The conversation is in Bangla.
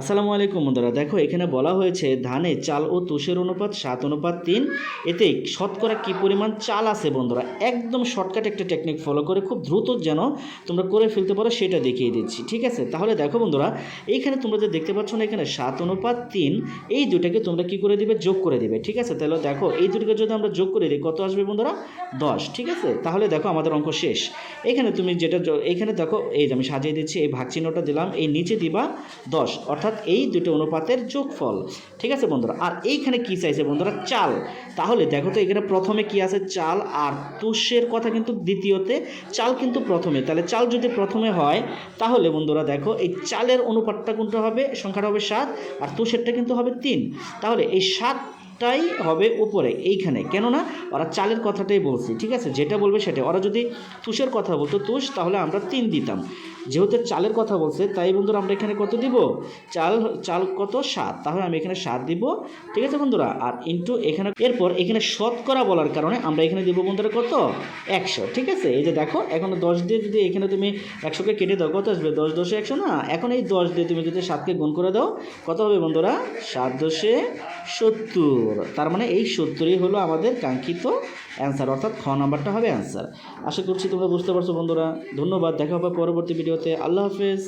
আসসালামু আলাইকুম বন্ধুরা, দেখো এখানে বলা হয়েছে ধানে চাল ও তুষের অনুপাত সাত, অনুপাত তিন। এতে শতকরা কি পরিমাণ চাল আছে বন্ধুরা? একদম শর্টকাট একটা টেকনিক ফলো করে খুব দ্রুত যেন তোমরা করে ফেলতে পারো, সেটা দেখিয়ে দিচ্ছি, ঠিক আছে? তাহলে দেখো বন্ধুরা, এইখানে তোমরা যে দেখতে পাচ্ছ না এখানে সাত, অনুপাত তিন, এই দুটাকে তোমরা কি করে দিবে? যোগ করে দিবে, ঠিক আছে? তাহলে দেখো, এই দুটোকে যদি আমরা যোগ করে দিই, কত আসবে বন্ধুরা? দশ, ঠিক আছে? তাহলে দেখো আমাদের অঙ্ক শেষ। এখানে তুমি যেটা এইখানে দেখো, এই যে আমি সাজিয়ে দিচ্ছি, এই ভাগ চিহ্নটা দিলাম, এই নিচে দিবা দশ, অর্থাৎ এই দুটো অনুপাতের যোগফল। ঠিক আছে বন্ধুরা? আর এইখানে কি চাইছে বন্ধুরা? চাল। তাহলে দেখো তো এখানে প্রথমে কি আছে? চাল। আর তুষের কথা কিন্তু দ্বিতীয়তে, চাল কিন্তু প্রথমে। তাহলে চাল যদি প্রথমে হয়, তাহলে বন্ধুরা দেখো, এই চালের অনুপাতটা কোনটা হবে? সংখ্যাটা হবে সাত, আর তুষেরটা কিন্তু হবে তিন। তাহলে এই সাতটাই হবে উপরে, এইখানে। কেননা ওরা চালের কথাটাই বলছি, ঠিক আছে? যেটা বলবে সেটা ওরা যদি তুষের কথা বলতো, তুষ তাহলে আমরা তিন দিতাম। যেহেতু চালের কথা বলছে, তাই বন্ধুরা আমরা এখানে কত দিব? চাল চাল কত? সাত। তাহলে আমি এখানে সাত দিব, ঠিক আছে বন্ধুরা? আর ইন্টু এখানে, এরপর এখানে শতকরা বলার কারণে আমরা এখানে দিব বন্ধুরা কত? একশো, ঠিক আছে? এই যে দেখো, এখন দশ দিয়ে যদি এখানে তুমি একশোকে কেটে দাও, কত আসবে? দশ দশে একশো না? এখন এই দশ দিয়ে তুমি যদি সাতকে গুণ করে দাও, কত হবে বন্ধুরা? সাত দশে সত্তর। তার মানে এই সত্তরই হলো আমাদের কাঙ্ক্ষিত অ্যান্সার অর্থাৎ খ নাম্বারটা হবে অ্যান্সার আশা করছি তোমরা বুঝতে পারছ বন্ধুরা। ধন্যবাদ। দেখা হবে পরবর্তী ভিডিওতে আল্লাহ হাফেজ।